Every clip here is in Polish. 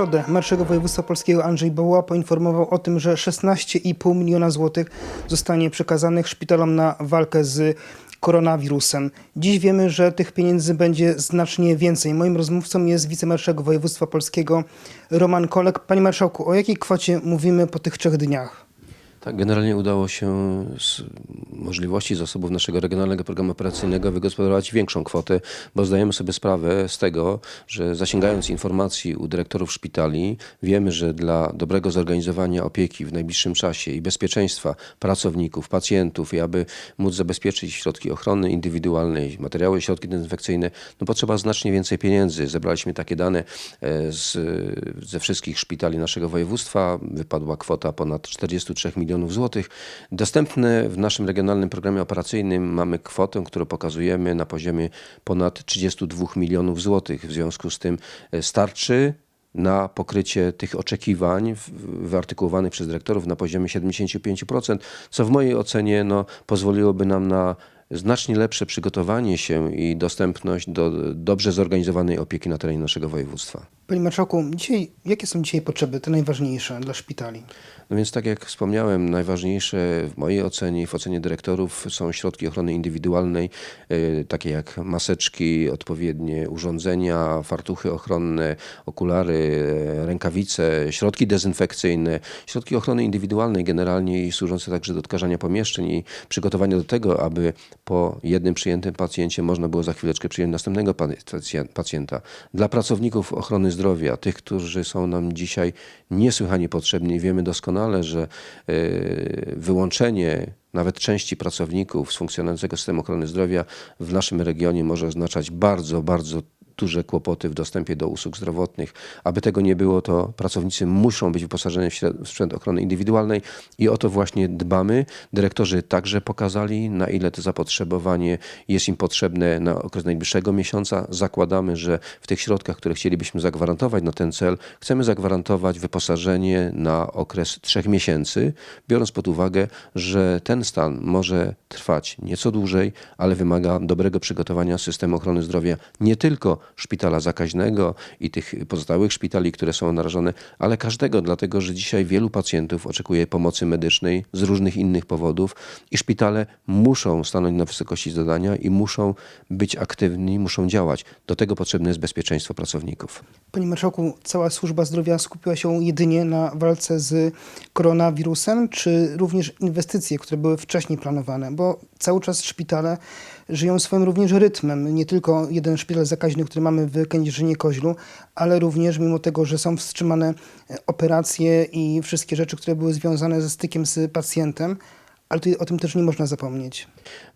środę marszałek województwa polskiego Andrzej Boła poinformował o tym, że 16,5 miliona złotych zostanie przekazanych szpitalom na walkę z koronawirusem. Dziś wiemy, że tych pieniędzy będzie znacznie więcej. Moim rozmówcą jest wicemarszałek województwa polskiego Roman Kolek. Panie marszałku, o jakiej kwocie mówimy po tych trzech dniach? Tak, generalnie udało się z możliwości zasobów naszego regionalnego programu operacyjnego wygospodarować większą kwotę, bo zdajemy sobie sprawę z tego, że zasięgając informacji u dyrektorów szpitali, wiemy, że dla dobrego zorganizowania opieki w najbliższym czasie i bezpieczeństwa pracowników, pacjentów i aby móc zabezpieczyć środki ochrony indywidualnej, materiały środki dezynfekcyjne, no potrzeba znacznie więcej pieniędzy. Zebraliśmy takie dane e, z, ze wszystkich szpitali naszego województwa. Wypadła kwota ponad 43 milionów złotych. Dostępne w naszym regionalnym programie operacyjnym mamy kwotę, którą pokazujemy na poziomie ponad 32 milionów złotych. W związku z tym e, starczy na pokrycie tych oczekiwań wyartykułowanych przez dyrektorów na poziomie 75%, co w mojej ocenie no, pozwoliłoby nam na znacznie lepsze przygotowanie się i dostępność do dobrze zorganizowanej opieki na terenie naszego województwa. Panie marszałku, dzisiaj, jakie są dzisiaj potrzeby, te najważniejsze dla szpitali? No więc tak jak wspomniałem, najważniejsze w mojej ocenie i w ocenie dyrektorów są środki ochrony indywidualnej, e, takie jak maseczki, odpowiednie urządzenia, fartuchy ochronne, okulary, e, rękawice, środki dezynfekcyjne, środki ochrony indywidualnej generalnie i służące także do odkażania pomieszczeń i przygotowania do tego, aby po jednym przyjętym pacjencie można było za chwileczkę przyjąć następnego pa- pacjen- pacjenta. Dla pracowników ochrony zdrowia, tych, którzy są nam dzisiaj niesłychanie potrzebni, wiemy doskonale, że e, wyłączenie nawet części pracowników z funkcjonującego systemu ochrony zdrowia w naszym regionie może oznaczać bardzo, bardzo duże kłopoty w dostępie do usług zdrowotnych. Aby tego nie było, to pracownicy muszą być wyposażeni w sprzęt ochrony indywidualnej i o to właśnie dbamy. Dyrektorzy także pokazali, na ile to zapotrzebowanie jest im potrzebne na okres najbliższego miesiąca. Zakładamy, że w tych środkach, które chcielibyśmy zagwarantować na ten cel, chcemy zagwarantować wyposażenie na okres trzech miesięcy, biorąc pod uwagę, że ten stan może trwać nieco dłużej, ale wymaga dobrego przygotowania systemu ochrony zdrowia nie tylko szpitala zakaźnego i tych pozostałych szpitali, które są narażone, ale każdego, dlatego że dzisiaj wielu pacjentów oczekuje pomocy medycznej z różnych innych powodów i szpitale muszą stanąć na wysokości zadania i muszą być aktywni, muszą działać. Do tego potrzebne jest bezpieczeństwo pracowników. Panie marszałku, cała służba zdrowia skupiła się jedynie na walce z koronawirusem, czy również inwestycje, które były wcześniej planowane? Bo cały czas szpitale żyją swoim również rytmem. Nie tylko jeden szpital zakaźny, który mamy w Kędzierzynie-Koźlu, ale również mimo tego, że są wstrzymane e, operacje i wszystkie rzeczy, które były związane ze stykiem z pacjentem, ale o tym też nie można zapomnieć.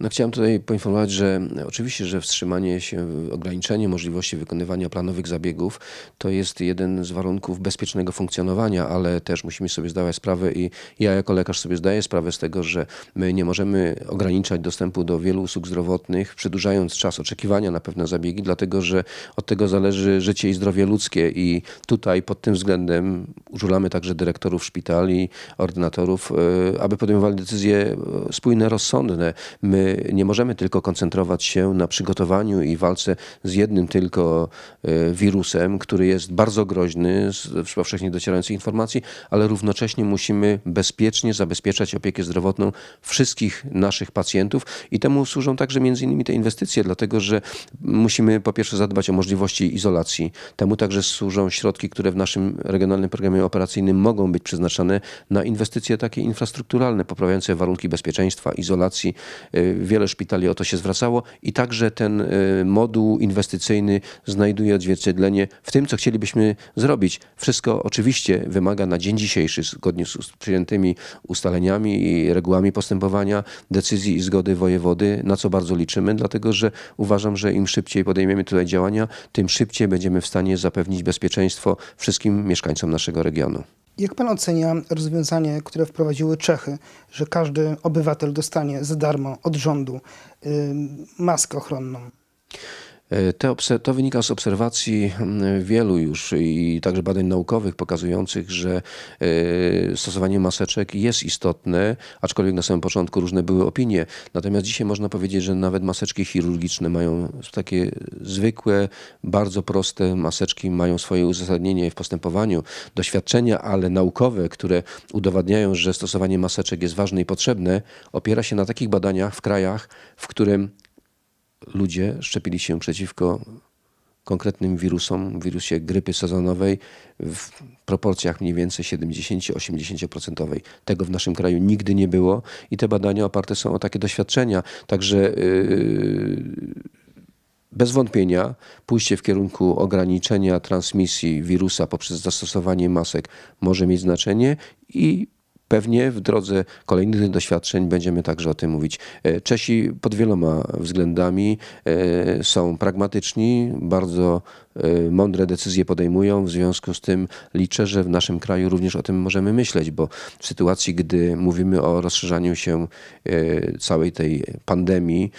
No, chciałem tutaj poinformować, że oczywiście, że wstrzymanie się, ograniczenie możliwości wykonywania planowych zabiegów to jest jeden z warunków bezpiecznego funkcjonowania, ale też musimy sobie zdawać sprawę i ja jako lekarz sobie zdaję sprawę z tego, że my nie możemy ograniczać dostępu do wielu usług zdrowotnych, przedłużając czas oczekiwania na pewne zabiegi, dlatego że od tego zależy życie i zdrowie ludzkie i tutaj pod tym względem użulamy także dyrektorów szpitali, ordynatorów, e, aby podejmowali decyzje e, spójne, rozsądne. My nie możemy tylko koncentrować się na przygotowaniu i walce z jednym tylko e, wirusem, który jest bardzo groźny z powszechnie docierających informacji, ale równocześnie musimy bezpiecznie zabezpieczać opiekę zdrowotną wszystkich naszych pacjentów i temu służą także między innymi te inwestycje, dlatego że musimy po pierwsze zadbać o możliwości izolacji. Temu także służą środki, które w naszym regionalnym programie operacyjnym mogą być przeznaczane na inwestycje takie infrastrukturalne, poprawiające warunki bezpieczeństwa, izolacji. Y, Wiele szpitali o to się zwracało i także ten y, moduł inwestycyjny znajduje odzwierciedlenie w tym, co chcielibyśmy zrobić. Wszystko oczywiście wymaga na dzień dzisiejszy, zgodnie z przyjętymi ustaleniami i regułami postępowania, decyzji i zgody wojewody, na co bardzo liczymy, dlatego że uważam, że im szybciej podejmiemy tutaj działania, tym szybciej będziemy w stanie zapewnić bezpieczeństwo wszystkim mieszkańcom naszego regionu. Jak pan ocenia rozwiązanie, które wprowadziły Czechy, że każdy obywatel dostanie za darmo od rządu maskę ochronną? E, Te to wynika z obserwacji mm, wielu już i także badań naukowych pokazujących, że e, stosowanie maseczek jest istotne, aczkolwiek na samym początku różne były opinie. Natomiast dzisiaj można powiedzieć, że nawet maseczki chirurgiczne mają takie zwykłe, bardzo proste maseczki, mają swoje uzasadnienie w postępowaniu. Doświadczenia, ale naukowe, które udowadniają, że stosowanie maseczek jest ważne i potrzebne, opiera się na takich badaniach w krajach, w którym ludzie szczepili się przeciwko konkretnym wirusom, wirusie grypy sezonowej w proporcjach mniej więcej 70-80%. Tego w naszym kraju nigdy nie było i te badania oparte są o takie doświadczenia. Także yy, bez wątpienia pójście w kierunku ograniczenia transmisji wirusa poprzez zastosowanie masek może mieć znaczenie i pewnie w drodze kolejnych doświadczeń będziemy także o tym mówić. E, Czesi pod wieloma względami e, są pragmatyczni, bardzo e, mądre decyzje podejmują. W związku z tym liczę, że w naszym kraju również o tym możemy myśleć, bo w sytuacji, gdy mówimy o rozszerzaniu się całej tej pandemii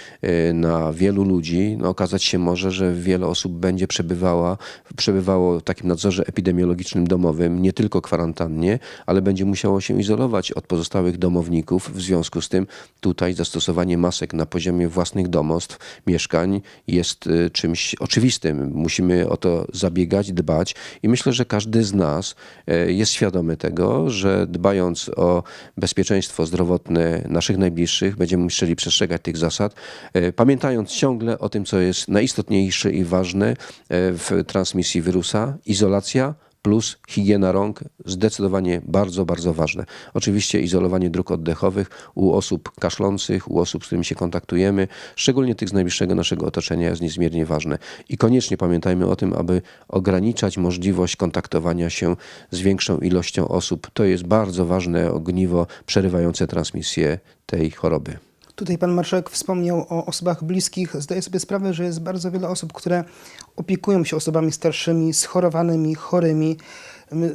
na wielu ludzi, no okazać się może, że wiele osób będzie przebywała, przebywało w takim nadzorze epidemiologicznym domowym, nie tylko kwarantannie, ale będzie musiało się izolować od pozostałych domowników. W związku z tym tutaj zastosowanie masek na poziomie własnych domostw, mieszkań jest e, czymś oczywistym. Musimy o to zabiegać, dbać i myślę, że każdy z nas e, jest świadomy tego, że dbając o bezpieczeństwo zdrowotne naszych najbliższych, będziemy musieli przestrzegać tych zasad, e, pamiętając ciągle o tym, co jest najistotniejsze i ważne w transmisji wirusa, izolacja plus higiena rąk zdecydowanie bardzo, bardzo ważne. Oczywiście izolowanie dróg oddechowych u osób kaszlących, u osób, z którymi się kontaktujemy, szczególnie tych z najbliższego naszego otoczenia jest niezmiernie ważne. I koniecznie pamiętajmy o tym, aby ograniczać możliwość kontaktowania się z większą ilością osób. To jest bardzo ważne ogniwo przerywające transmisję tej choroby. Tutaj pan marszałek wspomniał o osobach bliskich. Zdaję sobie sprawę, że jest bardzo wiele osób, które opiekują się osobami starszymi, schorowanymi, chorymi,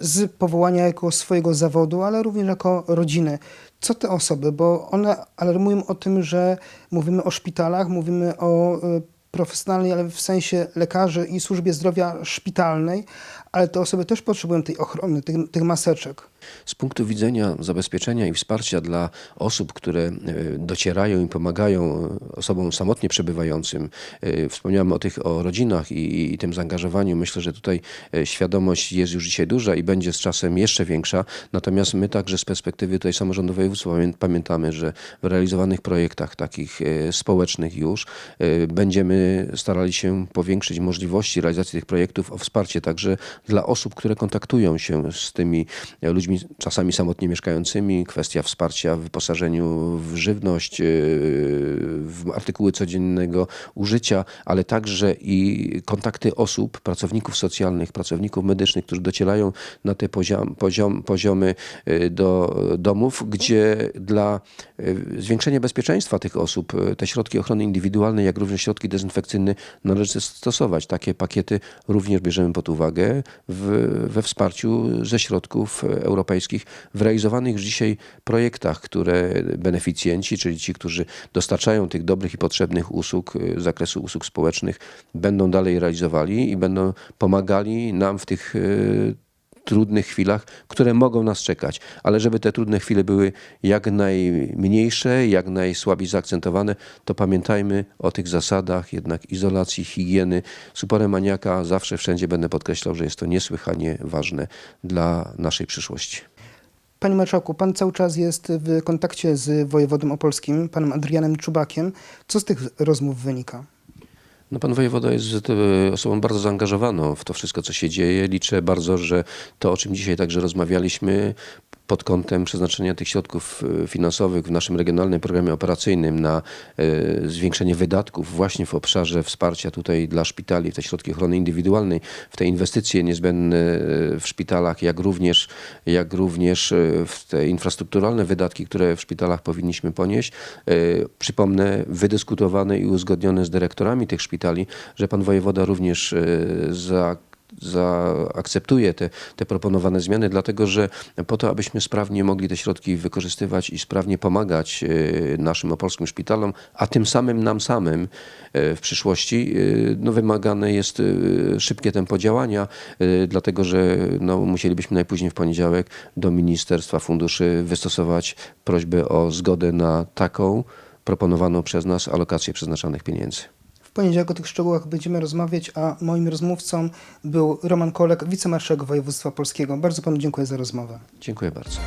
z powołania jako swojego zawodu, ale również jako rodziny. Co te osoby, bo one alarmują o tym, że mówimy o szpitalach, mówimy o y, profesjonalnej, ale w sensie lekarzy i służbie zdrowia szpitalnej, ale te osoby też potrzebują tej ochrony, tych, tych maseczek. Z punktu widzenia zabezpieczenia i wsparcia dla osób, które e, docierają i pomagają e, osobom samotnie przebywającym, e, wspomniałem o tych o rodzinach i, i tym zaangażowaniu. Myślę, że tutaj świadomość jest już dzisiaj duża i będzie z czasem jeszcze większa. Natomiast my także z perspektywy tutaj samorządu województwa pamię- pamiętamy, że w realizowanych projektach takich społecznych już będziemy starali się powiększyć możliwości realizacji tych projektów o wsparcie także dla osób, które kontaktują się z tymi ludźmi czasami samotnie mieszkającymi, kwestia wsparcia w wyposażeniu w żywność, e, w artykuły codziennego użycia, ale także i kontakty osób, pracowników socjalnych, pracowników medycznych, którzy docierają na te poziom, poziom, poziomy e, do domów, gdzie dla e, zwiększenia bezpieczeństwa tych osób te środki ochrony indywidualnej, jak również środki dezynfekcyjne należy stosować. Takie pakiety również bierzemy pod uwagę w, we wsparciu ze środków europejskich w realizowanych już dzisiaj projektach, które beneficjenci, czyli ci, którzy dostarczają tych dobrych i potrzebnych usług e, z zakresu usług społecznych, będą dalej realizowali i będą pomagali nam w tych e, trudnych chwilach, które mogą nas czekać. Ale żeby te trudne chwile były jak najmniejsze, jak najsłabiej zaakcentowane, to pamiętajmy o tych zasadach jednak izolacji, higieny. Z uporem maniaka zawsze wszędzie będę podkreślał, że jest to niesłychanie ważne dla naszej przyszłości. Panie marszałku, pan cały czas jest w kontakcie z wojewodą opolskim, panem Adrianem Czubakiem. Co z tych rozmów wynika? No, pan wojewoda jest e, osobą bardzo zaangażowaną w to wszystko, co się dzieje. Liczę bardzo, że to, o czym dzisiaj także rozmawialiśmy, pod kątem przeznaczenia tych środków e, finansowych w naszym regionalnym programie operacyjnym na e, zwiększenie wydatków właśnie w obszarze wsparcia tutaj dla szpitali, te środki ochrony indywidualnej, w te inwestycje niezbędne e, w szpitalach, jak również, jak również w te infrastrukturalne wydatki, które w szpitalach powinniśmy ponieść. Przypomnę, wydyskutowane i uzgodnione z dyrektorami tych szpitali, że pan wojewoda również za zaakceptuję te, te proponowane zmiany, dlatego że po to, abyśmy sprawnie mogli te środki wykorzystywać i sprawnie pomagać e, naszym opolskim szpitalom, a tym samym nam samym e, w przyszłości, e, no wymagane jest szybkie tempo działania, dlatego że no, musielibyśmy najpóźniej w poniedziałek do Ministerstwa Funduszy wystosować prośbę o zgodę na taką proponowaną przez nas alokację przeznaczanych pieniędzy. W poniedziałek o tych szczegółach będziemy rozmawiać, a moim rozmówcą był Roman Kolek, wicemarszałek województwa polskiego. Bardzo panu dziękuję za rozmowę. Dziękuję bardzo.